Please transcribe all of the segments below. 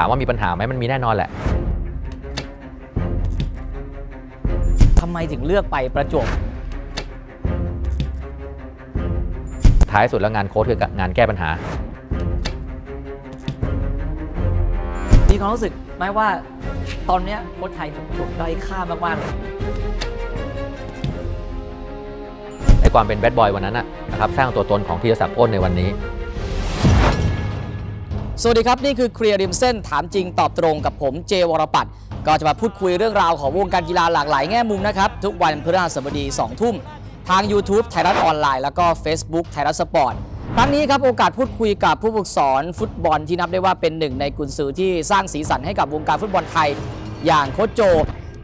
ามว่ามีปัญหาไหมมันมีแน่นอนแหละ ทำไมถึงเลือกไปประจวบท้ายสุดแล้วงานโค้ชคืองานแก้ปัญหา มีความรู้สึกไหมว่าตอนเนี้ยโค้ชไทยถูกด้อยค่ามากๆเลยในความเป็นแบดบอยวันนั้นนะนะครับสร้างตัวตนของธีรศักดิ์อ้นในวันนี้ สวัสดีครับ นี่คือเคลียร์ริมเส้นถามจริงตอบตรงกับผมเจวรปัตรก็จะมาพูดคุยเรื่องราวของวงการกีฬาหลากหลายแง่มุมนะครับ ทุกวันพฤหัสบดี 2 ทุ่ม ทาง YouTube ไทยรัฐออนไลน์แล้วก็ Facebook ไทยรัฐสปอร์ตครั้งนี้ครับโอกาสพูดคุยกับผู้ฝึกสอนฟุตบอลที่นับได้ว่าเป็นหนึ่งในกุนซือที่สร้างสีสันให้กับวงการฟุตบอลไทย อย่างโคชโจ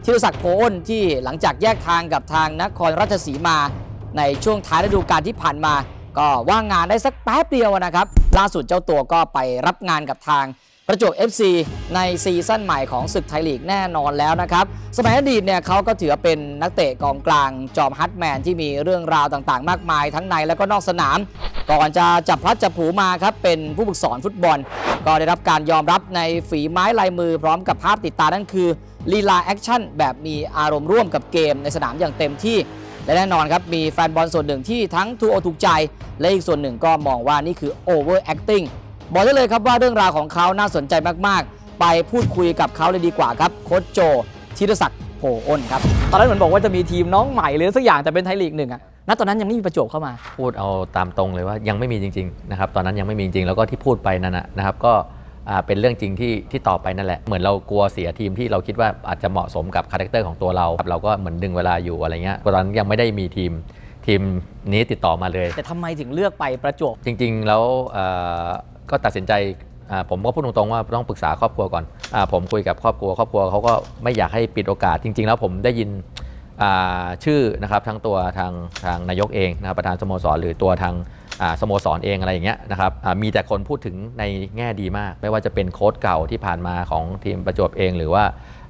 ธีรศักดิ์โพอ้นที่หลังจากแยกทางกับทางนครราชสีมา ในช่วงท้ายฤดูกาลที่ผ่านมา ก็ว่างงานได้สักแป๊บเดียวนะครับ ล่าสุดเจ้าตัวก็ไปรับงานกับทางประจวบ FC ในซีซั่นใหม่ของศึกไทยลีกแน่นอนแล้วนะครับ สมัยอดีตเนี่ยเขาก็ถือว่าเป็นนักเตะกองกลางจอมฮัตแมนที่มีเรื่องราวต่างๆ มากมายทั้งในและก็นอกสนาม ก่อนจะจับพลัดจับผูมาครับ เป็นผู้ฝึกสอนฟุตบอล ก็ได้รับการยอมรับในฝีไม้ลายมือพร้อมกับภาพติดตานั่นคือลีลาแอคชั่นแบบมีอารมณ์ร่วมกับเกมในสนามอย่างเต็มที่ และแน่นอนครับมีแฟนบอลส่วนหนึ่งที่ทั้งถูกอกถูกใจ และอีกส่วนหนึ่งก็มองว่านี่คือ over acting บอกได้เลยครับว่าเรื่องราวของเขาน่าสนใจมากๆ ไปพูดคุยกับเขาเลยดีกว่าครับโค้ชโจธีรศักดิ์โพอ้นครับตอนนั้นเหมือนบอกว่าจะมีทีมน้องใหม่หรือสักอย่างแต่เป็นไทยลีกหนึ่งอะณตอนนั้นยังไม่มีประจวบเข้ามา พูดเอาตามตรงเลยว่ายังไม่มีจริงๆนะครับตอนนั้นยังไม่มีจริงๆแล้วก็ที่พูดไปนั่นนะนะครับก็อ่า เป็นเรื่องจริงที่ที่ตอบไปนั่นแหละ เหมือนเรากลัวเสียทีมที่เราคิดว่าอาจจะเหมาะสมกับคาแรคเตอร์ของตัวเราครับเราก็เหมือนดึงเวลาอยู่อะไรเงี้ยตอนนั้นยังไม่ได้มีทีมทีมนี้ติดต่อมาเลย แต่ทำไมถึงเลือกไปประจวบจริง ๆ แล้วเอ่อก็ตัดสินใจอ่าผมก็พูดตรงๆว่าต้องปรึกษาครอบครัวก่อนอาผมคุยกับครอบครัว ครอบครัวเขาก็ไม่อยากให้ปิดโอกาส จริง ๆ แล้วผมได้ยินอ่าชื่อนะครับทั้งตัวทางทางนายกเองนะครับประธานสโมสรหรือตัวทางอ่า สโมสรเองอะไรอย่างเงี้ยนะครับอ่ามีแต่คนพูดถึงในแง่ดีมาก ไม่ว่าจะเป็นโค้ชเก่าที่ผ่านมาของทีมประจวบเอง หรือว่า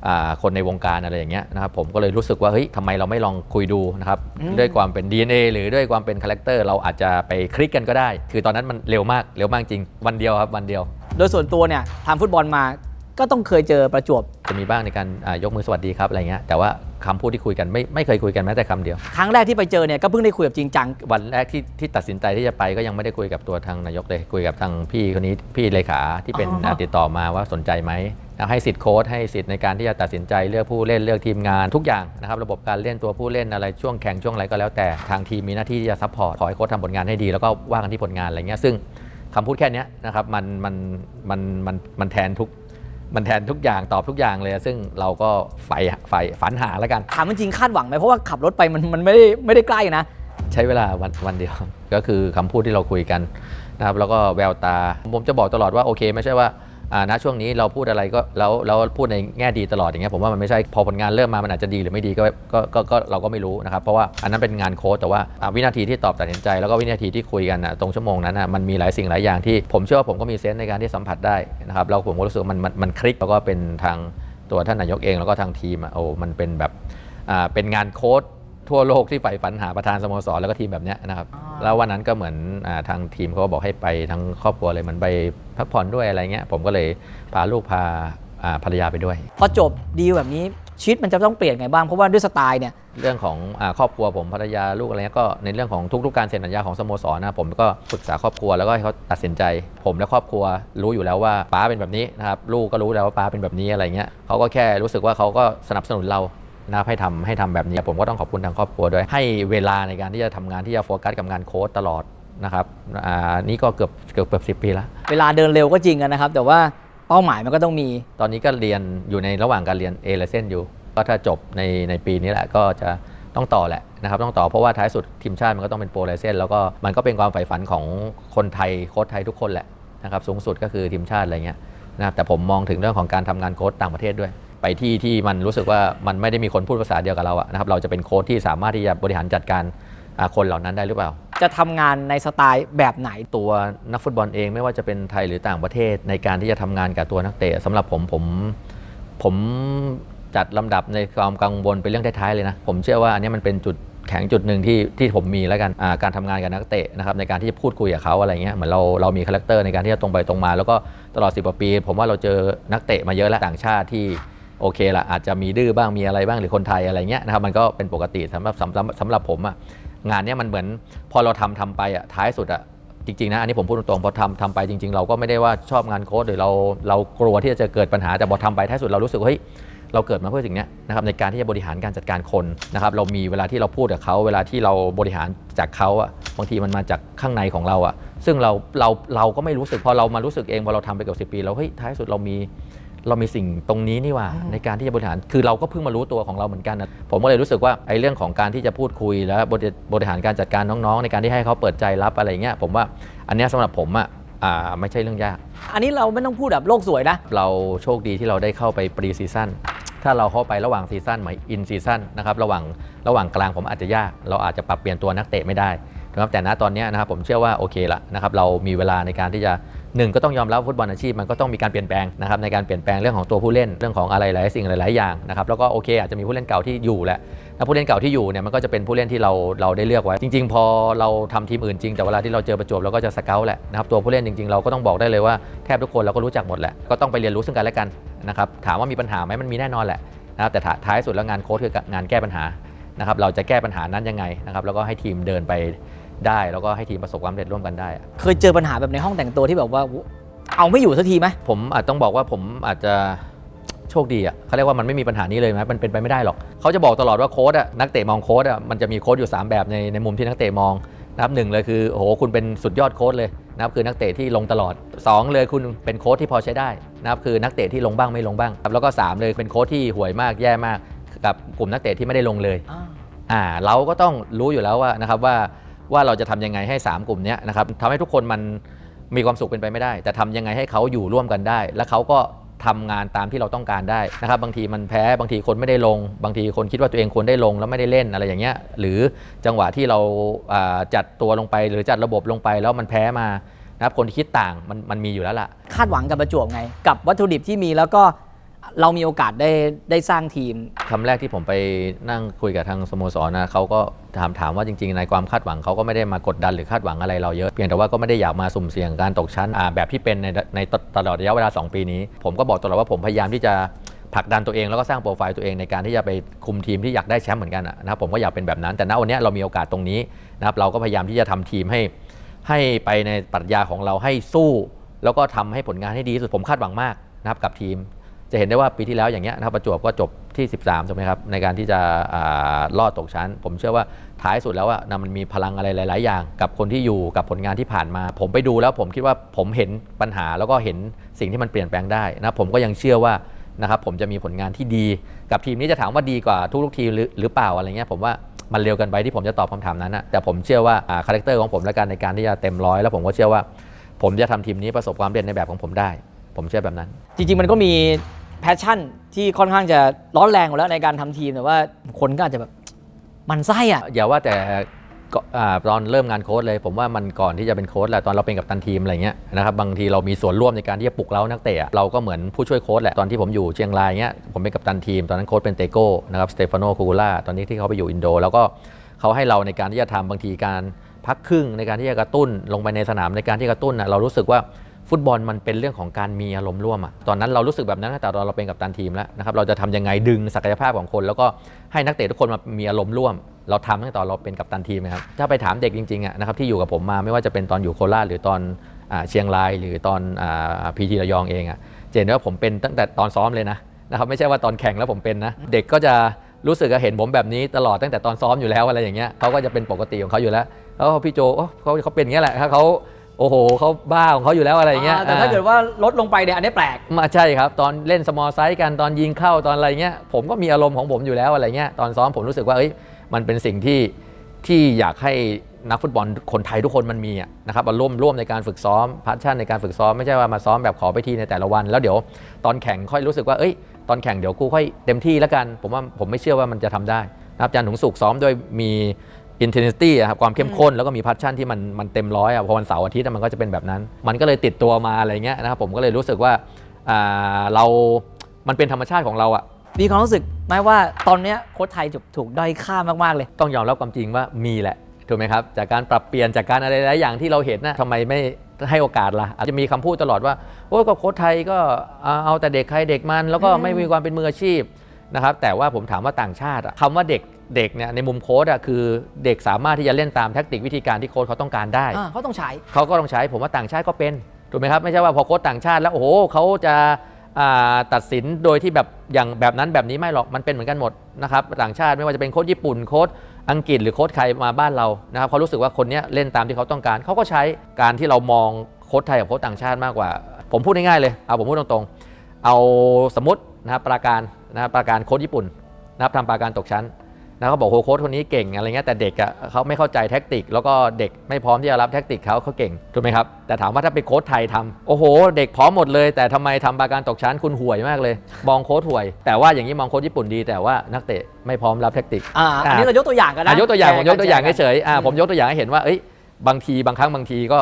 อ่าคนในวงการอะไรอย่างเงี้ยนะครับผมก็เลยรู้สึกว่าเฮ้ยทำไมเราไม่ลองคุยดูนะครับอืมด้วยความเป็น DNA หรือด้วยความเป็นคาแรคเตอร์เราอาจจะไปคลิกกันก็ได้ คือตอนนั้นมันเร็วมากเร็วมากจริง วันเดียวครับวันเดียว โดยส่วนตัวเนี่ยทำฟุตบอลมาก็ต้องเคยเจอประจวบจะมีบ้างในการอ่ายกมือสวัสดีครับอะไรเงี้ยแต่ว่า คำพูดที่คุยกันไม่ไม่เคยคุยกันแม้แต่คำเดียว ครั้งแรกที่ไปเจอเนี่ยก็เพิ่งได้คุยแบบจริงจัง วันแรกที่ที่ตัดสินใจที่จะไปก็ยังไม่ได้คุยกับตัวทางนายกเลยคุยกับทางพี่คนนี้พี่เลขาที่เป็นอ๋ออ่าติดต่อมาว่าสนใจไหมแล้วให้สิทธิ์โค้ชให้สิทธิ์ในการที่จะตัดสินใจเลือกผู้เล่นเลือกทีมงานทุกอย่างนะครับระบบการเล่นตัวผู้เล่นอะไรช่วงแข่งช่วงอะไรก็แล้วแต่ทางทีมมีหน้าที่ที่จะซัพพอร์ตขอให้โค้ชทำผลงานให้ดีแล้วก็ว่ากันที่ผลงานอะไรเงี้ยซึ่งคำพูดแค่เนี้ยนะครับมันมันมันมันมันแทนทุก มันแทนทุกอย่างตอบทุกอย่างเลย ซึ่งเราก็ใฝ่ใฝ่ฝันหาแล้วกัน ถามจริงๆคาดหวังไหมเพราะว่าขับรถไปมันมันไม่ได้ไม่ได้ใกล้นะ ใช้เวลาวันวันเดียว ก็คือคำพูดที่เราคุยกันนะครับแล้วก็แววตา ผมจะบอกตลอดว่าโอเค ไม่ใช่ว่าอ่า ณช่วงนี้เราพูดอะไรก็แล้วแล้วพูดในแง่ดีตลอดอย่างเงี้ยผมว่ามันไม่ใช่พอผลงานเริ่มมามันอาจจะดีหรือไม่ดีก็ก็ก็ก็เราก็ไม่รู้นะครับเพราะว่าอันนั้นเป็นงานโค้ชแต่ว่าวินาทีที่ตอบตัดสินใจ แล้วก็วินาทีที่คุยกันนะตรงชั่วโมงนั้นนะมันมีหลายสิ่งหลายอย่างที่ผมเชื่อว่าผมก็มีเซนส์ในการที่สัมผัสได้นะครับแล้วผมก็รู้สึกมันมันมันคลิกแล้วก็เป็นทางตัวท่านนายกเองแล้วก็ทางทีมโอ้มันเป็นแบบเป็นงานโค้ช ทั่วโลกที่ใฝ่ฝันหาประธานสโมสรแล้วก็ทีมแบบเนี้ยนะครับอ่าแล้ววันนั้นก็เหมือนอาทางทีมเขาก็บอกให้ไปทั้งครอบครัวเลยเหมือนไปพักผ่อนด้วยอะไรเงี้ยผมก็เลยพาลูกพาอ่าภรรยาไปด้วย พอจบดีลแบบนี้ชีวิตมันจะต้องเปลี่ยนไงบ้างเพราะว่าด้วยสไตล์เนี่ย เรื่องของอาครอบครัวผมภรรยาลูกอะไรเงี้ยก็ในเรื่องของทุกๆการเซ็นสัญญาของสโมสรนะผมก็ปรึกษาครอบครัวแล้วก็ให้เขาตัดสินใจ ผมและครอบครัวรู้อยู่แล้วว่าป้าเป็นแบบนี้นะครับลูกก็รู้แล้วว่าป้าเป็นแบบนี้อะไรเงี้ยเขาก็แค่รู้สึกว่าเขาก็สนับสนุนเรา นะครับให้ทำให้ทำแบบนี้ผมก็ต้องขอบคุณทางครอบครัวด้วย ให้เวลาในการที่จะทำงานที่จะโฟกัสกับงานโค้ชตลอดนะครับอ่านี่ก็เกือบเกือบเกือบสิปีแล้วเวลาเดินเร็วก็จริงกันนะครับ แต่ว่าเป้าหมายมันก็ต้องมี ตอนนี้ก็เรียนอยู่ในระหว่างการเรียนเอเลเซนอยู่ ก็ถ้าจบในในปีนี้แหละก็จะต้องต่อแหละนะครับต้องต่อเพราะว่าท้ายสุดทีมชาติมันก็ต้องเป็นโปรไลเซนแล้วก็มันก็เป็นความใฝ่ฝันของคนไทยโค้ชไทยทุกคนแหละนะครับสูงสุดก็คือทีมชาติอะไรเงี้ยนะครับแต่ผมมองถึงเรื่องของการทำงานโค้ชต่างประเทศด้วย ไปที่ที่มันรู้สึกว่ามันไม่ได้มีคนพูดภาษาเดียวกับเราอะนะครับเราจะเป็นโค้ชที่สามารถที่จะบริหารจัดการอ่าคนเหล่านั้นได้หรือเปล่า จะทำงานในสไตล์แบบไหนตัวนักฟุตบอลเองไม่ว่าจะเป็นไทยหรือต่างประเทศ ในการที่จะทำงานกับตัวนักเตะสำหรับผมผมผมจัดลำดับในความกังวลเป็นเรื่องท้ายๆเลยนะ ผมเชื่อว่าอันนี้มันเป็นจุดแข็งจุดหนึ่งที่ที่ผมมีแล้วกันอ่าการทำงานกับนักเตะนะครับในการที่จะพูดคุยกับเขาอะไรเงี้ยเหมือนเราเรามีคาแรคเตอร์ในการที่จะตรงไปตรงมา แล้วก็ตลอด10กว่าปี ผมว่าเราเจอนักเตะมาเยอะแล้วต่างชาติที่ โอเคละอาจจะมีดื้อบ้างมีอะไรบ้างหรือคนไทยอะไรเงี้ยนะครับมันก็เป็นปกติสำหรับสำหรับสำหรับผมอะงานเนี้ยมันเหมือนพอเราทำทำไปอะท้ายสุดอะจริงๆนะอันนี้ผมพูดตรงๆพอทำทำไปจริง ๆ เราก็ไม่ได้ว่าชอบงานโค้ดหรือเราเรากลัวที่จะเกิดปัญหาแต่พอทำไปท้ายสุดเรารู้สึกเฮ้ยเราเกิดมาเพื่อสิ่งนี้นะครับในการที่จะบริหารการจัดการคนนะครับเรามีเวลาที่เราพูดกับเขาเวลาที่เราบริหารจากเขาอะบางทีมันมาจากข้างในของเราอะซึ่งเราเราเราก็ไม่รู้สึกพอเรามารู้สึกเองพอเราทำไปเกือบสิปีเราเฮ้ยท้ายสุดเรามี เรามีสิ่งตรงนี้นี่หว่าในการที่จะบริหาร คือเราก็เพิ่งมารู้ตัวของเราเหมือนกันนะผมก็เลยรู้สึกว่าไอ้เรื่องของการที่จะพูดคุยและบริบริหารการจัดการน้องๆ ในการที่ให้เขาเปิดใจรับอะไรเงี้ยผมว่าอันเนี้ยสำหรับผมอะอ่าไม่ใช่เรื่องยาก อันนี้เราไม่ต้องพูดแบบโลกสวยนะ เราโชคดีที่เราได้เข้าไปปรีซีซั่น ถ้าเราเข้าไประหว่างซีซั่นหมายอินซีซั่นนะครับระหว่างระหว่างกลางผมอาจจะยาก เราอาจจะปรับเปลี่ยนตัวนักเตะไม่ได้นะครับแต่ณตอนเนี้ยนะครับผมเชื่อว่าโอเคละนะครับเรามีเวลาในการที่จะ หนึ่งก็ต้องยอมรับฟุตบอลอาชีพมันก็ต้องมีการเปลี่ยนแปลงนะครับในการเปลี่ยนแปลงเรื่องของตัวผู้เล่นเรื่องของอะไรหลายสิ่งหลาย ๆ อย่างนะครับแล้วก็โอเคอาจจะมีผู้เล่นเก่าที่อยู่แหละแล้วผู้เล่นเก่าที่อยู่เนี่ยมันก็จะเป็นผู้เล่นที่เราเราได้เลือกไว้ จริง ๆ พอเราทำทีมอื่นจริงแต่เวลาที่เราเจอประจวบเราก็จะสเกลแหละนะครับตัวผู้เล่นจริง ๆ เราก็ต้องบอกได้เลยว่าแทบทุกคนเราก็รู้จักหมดแหละก็ต้องไปเรียนรู้ซึ่งกันและกันนะครับถามว่ามีปัญหาไหมมันมีแน่นอนแหละนะครับแต่ท้าท้ายสุดแล้วงานโค้ชคืองานแก้ปัญหานะครับเราจะแก้ปัญหานั้นยังไงนะครับแล้วก็ให้ทีมเดินไป ได้แล้วก็ให้ทีมประสบความสำเร็จร่วมกันได้อะเคยเจอปัญหาแบบในห้องแต่งตัวที่แบบว่า เอาไม่อยู่สักทีไหมผมอาจต้องบอกว่าผมอาจจะโชคดีอะเขาเรียกว่ามันไม่มีปัญหานี้เลยไหมมันเป็นไปไม่ได้หรอกเขาจะบอกตลอดว่าโค้ดอะนักเตะมองโค้ดอะมันจะมีโค้ดอยู่ 3 แบบในในมุมที่นักเตะมองนะครับหนึ่งเลยคือโอ้โหคุณเป็นสุดยอดโค้ดเลยนะครับคือนักเตะที่ลงตลอดสองเลยคุณเป็นโค้ดที่พอใช้ได้นะครับคือนักเตะที่ลงบ้างไม่ลงบ้างครับแล้วก็สามเลยเป็นโค้ดที่ห่วยมากแย่มาก กับกลุ่มนักเตะที่ไม่ได้ลงเลยอ่าเราก็ต้องรู้อยู่แล้วว่านะครับว่า ว่าเราจะทำยังไงให้ 3 กลุ่มนี้นะครับทำให้ทุกคนมันมีความสุขเป็นไปไม่ได้ แต่ทำยังไงให้เขาอยู่ร่วมกันได้ และเขาก็ทำงานตามที่เราต้องการได้นะครับ บางทีมันแพ้บางทีคนไม่ได้ลง บางทีคนคิดว่าตัวเองควรได้ลงแล้วไม่ได้เล่นอะไรอย่างเงี้ยหรือจังหวะที่เราาจัดตัวลงไป หรือจัดระบบลงไปแล้วมันแพ้มานะครับคนที่คิดต่างมันมันมีอยู่แล้วล่ะ คาดหวังกับประจวบไง กับวัตถุดิบที่มีแล้วก็ เรามีโอกาสได้ได้สร้างทีม คำแรกที่ผมไปนั่งคุยกับทางสโมสรนะเขาก็ถามถามว่าจริง ๆ ในความคาดหวังเขาก็ไม่ได้มากดดันหรือคาดหวังอะไรเราเยอะเพียงแต่ว่าก็ไม่ได้อยากมาสุ่มเสี่ยงการตกชั้นอ่าแบบที่เป็นในในตลอดระยะเวลา 2 ปีนี้ ผมก็บอกตลอดว่าผมพยายามที่จะผลักดันตัวเองแล้วก็สร้างโปรไฟล์ตัวเองในการที่จะไปคุมทีมที่อยากได้แชมป์เหมือนกันอะนะครับผมก็อยากเป็นแบบนั้น แต่ณวันเนี้ยเรามีโอกาสตรงนี้นะครับเราก็พยายามที่จะทำทีมให้ ให้ไปในปรัชญาของเราให้สู้ แล้วก็ทำให้ผลงานให้ดีที่สุดผมคาดหวังมากนะครับกับทีม จะเห็นได้ว่าปีที่แล้วอย่างเงี้ยนะครับประจวบก็จบที่ 13ถูกไหมครับในการที่จะอ่ารอดตกชั้น ผมเชื่อว่าท้ายสุดแล้วอะนะมันมีพลังอะไรหลาย ๆ อย่าง กับคนที่อยู่กับผลงานที่ผ่านมา ผมไปดูแล้วผมคิดว่าผมเห็นปัญหาแล้วก็เห็นสิ่งที่มันเปลี่ยนแปลงได้นะผมก็ยังเชื่อว่านะครับผมจะมีผลงานที่ดีกับทีมนี้จะถามว่าดีกว่าทุกๆทีมหรือเปล่าอะไรเงี้ยผมว่ามันเร็วกันไปที่ผมจะตอบคำถามนั้นนะแต่ผมเชื่อว่าคาแรคเตอร์ของผมและกันในการที่จะเต็มร้อยแล้วผมก็เชื่อว่า ผมจะทำทีมนี้ประสบความเร็จในแบบของผมได้ ผมเชื่อแบบนั้น จริง ๆ มันก็มีแพชชั่นที่ค่อนข้างจะร้อนแรงอยู่แล้วในการทำทีมแต่ว่าคนก็อาจจะแบบมันไส้อะอย่าว่าแต่ตอนเริ่มงานโค้ชเลย ผมว่ามันก่อนที่จะเป็นโค้ชแหละตอนเราเป็นกัปตันทีมอะไรเงี้ยนะครับบางทีเรามีส่วนร่วมในการที่จะปลุกเร้านักเตะเราก็เหมือนผู้ช่วยโค้ชแหละตอนที่ผมอยู่เชียงรายเงี้ยผมเป็นกัปตันทีม ตอนนั้นโค้ชเป็นเตโก้นะครับสเตฟานโนคูล่าตอนนี้ที่เขาไปอยู่อินโด แล้วก็เขาให้เราในการที่จะทำบางทีการพักครึ่งในการที่จะกระตุ้นลงไปในสนามในการที่กระตุ้นอะเรารู้สึกว่า ฟุตบอลมันเป็นเรื่องของการมีอารมณ์ร่วมอะตอนนั้นเรารู้สึกแบบนั้นตั้งแต่ตอนเราเป็นกัปตันทีมแล้วนะครับ เราจะทำยังไงดึงศักยภาพของคน แล้วก็ให้นักเตะทุกคนมามีอารมณ์ร่วม เราทำตั้งแต่ตอนเราเป็นกัปตันทีมนะครับ ถ้าไปถามเด็กจริงๆอะนะครับที่อยู่กับผมมาไม่ว่าจะเป็นตอนอยู่โคราชหรือตอนอเชียงราย หรือตอนพีทีระยองเองอะเห็นได้ว่าผมเป็นตั้งแต่ตอนซ้อมเลยนะนะครับไม่ใช่ว่าตอนแข่งแล้วผมเป็นนะเด็กก็จะรู้สึกเห็นผมแบบนี้ตลอดตั้งแต่ตอนซ้อมอยู่แล้วอะไรอย่างเงี้ยเขาก็จะเป็นปกติของเขาอยู่แล้วแล้วพี่โจเขาเขาเป็นอย่างเงี้ยแหละเขา โอ้โหเขาบ้าของเขาอยู่แล้วอะไรอย่างเงี้ยแต่ถ้าเกิดว่าลดลงไปเนี่ยอันนี้แปลก มาใช่ครับ ตอนเล่นสมอลไซส์กันตอนยิงเข้าตอนอะไรเงี้ยผมก็มีอารมณ์ของผมอยู่แล้วอะไรเงี้ยตอนซ้อมผมรู้สึกว่าเอ้ยมันเป็นสิ่งที่ที่อยากให้นักฟุตบอลคนไทยทุกคนมันมีอะนะครับอารมณ์ร่วมในการฝึกซ้อมพัชชั่นในการฝึกซ้อมไม่ใช่ว่ามาซ้อมแบบขอไปทีในแต่ละวัน แล้วเดี๋ยวตอนแข่งค่อยรู้สึกว่าเอ้ยตอนแข่งเดี๋ยวกูค่อยเต็มที่แล้วกัน ผมว่าผมไม่เชื่อว่ามันจะทำได้นะครับจันทร์ถึงสุกร์ซ้อมโดยมี intensity อะครับความเข้มข้นแล้วก็มีพัชชั่นที่มันมันเต็มร้อยอะพอวันเสาร์อาทิตย์อะมันก็จะเป็นแบบนั้น มันก็เลยติดตัวมาอะไรเงี้ยนะครับผมก็เลยรู้สึกว่าอ่าเรา มันเป็นธรรมชาติของเราอะมีความรู้สึกไหมว่าตอนเนี้ยโค้ชไทยถูกถูกด้อยค่ามากๆเลย ต้องยอมรับความจริงว่ามีแหละถูกไหมครับจากการปรับเปลี่ยนจากการอะไรหลายอย่างที่เราเห็นนะทำไมไม่ให้โอกาสละ่ะอาจจะมีคำพูดตลอดว่าโอ้ยก็โค้ชไทยก็เอาเอาแต่เด็กใครเด็กมัน แล้วก็อืมไม่มีความเป็นมืออาชีพ นะครับแต่ว่าผมถามว่าต่างชาติอะคำว่าเด็กเด็กเนี่ยในมุมโค้ชอะคือเด็กสามารถที่จะเล่นตามแทคติกวิธีการที่โค้ชเขาต้องการได้อ่าเขาต้องใช้เขาก็ต้องใช้ผมว่าต่างชาติก็เป็นถูกไหมครับไม่ใช่ว่าพอโค้ชต่างชาติแล้วโอ้โหเขาจะอ่าตัดสินโดยที่แบบอย่างแบบนั้นแบบนี้ไม่หรอกมันเป็นเหมือนกันหมดนะครับต่างชาติไม่ว่าจะเป็นโค้ชญี่ปุ่นโค้ชอังกฤษหรือโค้ชใครมาบ้านเรานะครับเขารู้สึกว่าคนเนี้ยเล่นตามที่เขาต้องการเขาก็ใช้การที่เรามองโค้ชไทยกับโค้ชต่างชาติมากกว่า ผมพูดง่ายๆเลยเอาผมพูดตรงๆ เอาสมมตินะครับปราการ นะครับปราการโค้ชญี่ปุ่นนะครับทำปราการตกชั้นนะเขาบอกโหโค้ชคนนี้เก่งอะไรเงี้ยแต่เด็กอะเขาไม่เข้าใจแท็กติก แล้วก็เด็กไม่พร้อมที่จะรับแท็กติกเขาเขาเก่งถูกไหมครับแต่ถามว่าถ้าเป็นโค้ชไทยทำโอ้โห เด็กพร้อมหมดเลย แต่ทำไมทำปราการตกชั้นคุณห่วยมากเลย มองโค้ชห่วย แต่ว่าอย่างนี้มองโค้ชญี่ปุ่นดี แต่ว่านักเตะไม่พร้อมรับแท็กติกอ่าอันนี้เรายกตัวอย่างกันนะอะยกตัวอย่างผมยกตัวอย่างแชร์เฉยๆอะผมยกตัวอย่างให้เห็นว่าเอ้ยบางทีบางครั้งบางทีก็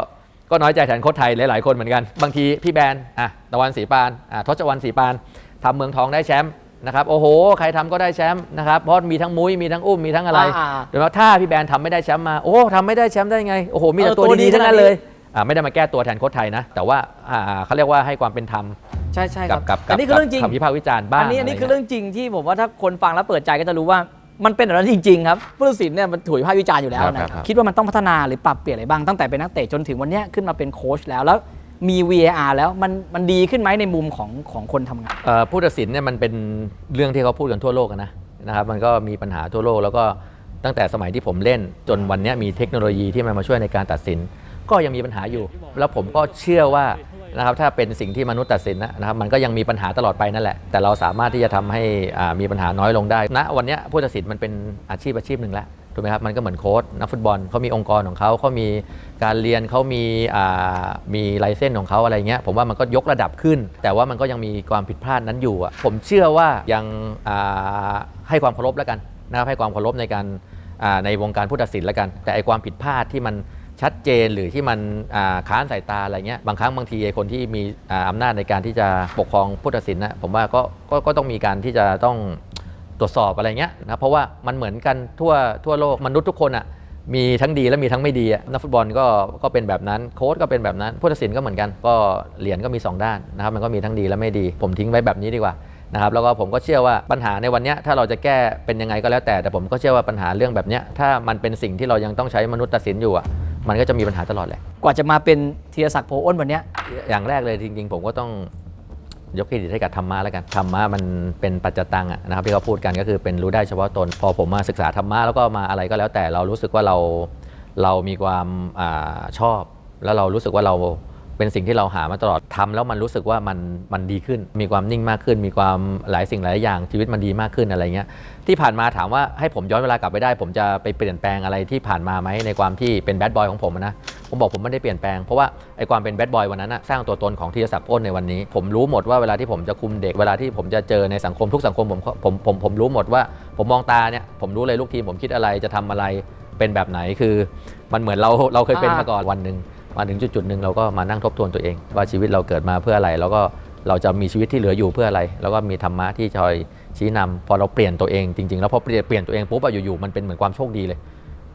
ก็น้อยใจแทนโค้ชไทยหลายๆคนเหมือนกันบางทีพี่แบนอะตะวันสีปานอะทศวรรณสีปานทำเมืองทองได้แชมป์ นะครับโอ้โห ใครทำก็ได้แชมป์นะครับเพราะมีทั้งมุ้ยมีทั้งอุ้มมีทั้งอะไรอ่าเดี๋ยวถ้าพี่แบนทำไม่ได้แชมป์มาโอ้ทำไม่ได้แชมป์ได้ไงโอ้โหมีแต่เออตัวตัวดีดีๆทั้งนั้นขนาดนี้เลยอะไม่ได้มาแก้ตัวแทนโค้ชไทยนะ แต่ว่าอ่าเขาเรียกว่าให้ความเป็นธรรมใช่ใช่คกัรับบกับอันนี้คือเรื่องจริงคำวิพากษ์วิจารณ์บ้างอันนี้อันนี้ะไคือเรื่องจริงที่ผมว่าถ้าคนฟังแล้วเปิดใจก็จะรู้ว่ามันเป็นแบบนั้นจริงๆครับผู้ตัดสินเนี่ยมันถูกวิพากษ์วิจารณ์อยู่แล้วครับนะคครัรับบคิดว่ามันต้องพัฒนาหรือปรับเปลี่ยนอะไรบ้างตั้งแต่เป็นนักเตะจนถึงวันเนี้ยขึ้นมาเป็นโค้ชแล้วแล้ว มี VAR แล้วมันมันดีขึ้นไหมในมุมของของคนทำงาน เอ่อผู้ตัดสินเนี่ยมันเป็นเรื่องที่เขาพูดกันทั่วโลกอะนะนะครับมันก็มีปัญหาทั่วโลก แล้วก็ตั้งแต่สมัยที่ผมเล่น จนวันเนี้ยมีเทคโนโลยีที่มันมาช่วยในการตัดสิน ก็ยังมีปัญหาอยู่ แล้วผมก็เชื่อว่านะครับถ้าเป็นสิ่งที่มนุษย์ตัดสินนะนะครับมันก็ยังมีปัญหาตลอดไปนั่นแหละ แต่เราสามารถที่จะทำให้อ่ามีปัญหาน้อยลงได้ณวันเนี้ยผู้ตัดสินมันเป็นอาชีพอาชีพหนึ่งแล้ว ถูกไหมครับมันก็เหมือนโค้ชนักฟุตบอลเขามีองค์กรของเขาเขามีการเรียนเขามีอ่ามีไลเซนส์ของเขาอะไรเงี้ยผมว่ามันก็ยกระดับขึ้น แต่ว่ามันก็ยังมีความผิดพลาดนั้นอยู่อะผมเชื่อว่ายังอ่าให้ความเคารพแล้วกันนะครับให้ความเคารพในการอ่าในวงการผู้ตัดสินแล้วกัน แต่ไอความผิดพลาดที่มันชัดเจนหรือที่มันอ่าค้านสายตาอะไรเงี้ยบางครั้งบางทีไอคนที่มีอ่าอำนาจในการที่จะปกครองผู้ตัดสินนะผมว่าก็ก็ก็ต้องมีการที่จะต้อง ตรวจสอบอะไรเงี้ยนะเพราะว่ามันเหมือนกันทั่วทั่วโลกมนุษย์ทุกคนอะมีทั้งดีและมีทั้งไม่ดีอะนักฟุตบอลก็ก็เป็นแบบนั้นโค้ชก็เป็นแบบนั้นผู้ตัดสินก็เหมือนกัน ก็เหรียญก็มี 2 ด้านนะครับมันก็มีทั้งดีและไม่ดี ผมทิ้งไว้แบบนี้ดีกว่านะครับแล้วก็ผมก็เชื่อว่าปัญหาในวันเนี้ยถ้าเราจะแก้เป็นยังไงก็แล้วแต่ แต่ผมก็เชื่อว่าปัญหาเรื่องแบบเนี้ยถ้ามันเป็นสิ่งที่เรายังต้องใช้มนุษย์ตัดสินอยู่อะมันก็จะมีปัญหาตลอดแหละกว่าจะมาเป็นธีรศักดิ์โพอ้นวันเนี้ยอย่างแรกเลยจริงๆ ผมก็ต้อง ยกเครดิตให้กับธรรมะแล้วกันธรรมะมันเป็นปัจจตังอะนะครับที่เขาพูดกันก็คือเป็นรู้ได้เฉพาะตน พอผมมาศึกษาธรรมะแล้วก็มาอะไรก็แล้วแต่เรารู้สึกว่าเราเรามีความอาชอบ แล้วเรารู้สึกว่าเราเป็นสิ่งที่เราหามาตลอดทำแล้วมันรู้สึกว่ามันมันดีขึ้น มีความนิ่งมากขึ้น มีความหลายสิ่งหลายอย่างชีวิตมันดีมากขึ้นอะไรเงี้ยที่ผ่านมาถามว่าให้ผมย้อนเวลากลับไปได้ ผมจะไปเปลี่ยนแปลงอะไรที่ผ่านมาไหมในความที่เป็นแบดบอยของผมนะ ผมบอกผมไม่ได้เปลี่ยนแปลง เพราะว่าไอ้ความเป็นแบดบอยวันนั้นนะสร้างตัวตนของธีรศักดิ์อ้นในวันนี้ ผมรู้หมดว่าเวลาที่ผมจะคุมเด็กเวลาที่ผมจะเจอในสังคมทุกสังคมผมผมผมผมรู้หมดว่า ผมมองตาเนี่ยผมรู้เลยลูกทีมผมคิดอะไรจะทำอะไรเป็นแบบไหนคือ มันเหมือนเราเราเคยเป็นอ่ามมาก่อนวันหนึ่งมาถึงจุดจุดๆหนึ่งเราก็มานั่งทบทวนตัวเอง ว่าชีวิตเราเกิดมาเพื่ออะไร แล้วก็เราจะมีชีวิตที่เหลืออยู่เพื่ออะไร แล้วก็มีธรรมะที่คอยชี้นำพอเราเปลี่ยนตัวเองจริงๆ แล้วพอเปลี่ยนเปลี่ยนตัวเองปุ๊บอะอยู่ๆมันเป็นเหมือนความโชคดีเลย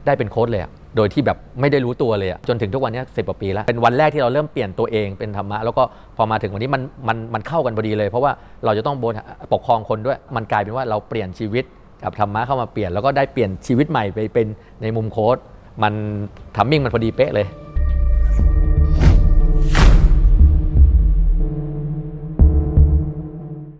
ได้เป็นโค้ดเลยอะโดยที่แบบไม่ได้รู้ตัวเลยอะจนถึงทุกวันนี้สิบกว่าปีแล้ว เป็นวันแรกที่เราเริ่มเปลี่ยนตัวเองเป็นธรรมะ แล้วก็พอมาถึงวันนี้มันมันมันเข้ากันพอดีเลย เพราะว่าเราจะต้องบนปกครองคนด้วย มันกลายเป็นว่าเราเปลี่ยนชีวิตกับธรรมะเข้ามาเปลี่ยน แล้วก็ได้เปลี่ยนชีวิตใหม่ไปเป็นในมุมโค้ดมันทัมมิ่งมันพอดีเป๊ะเลย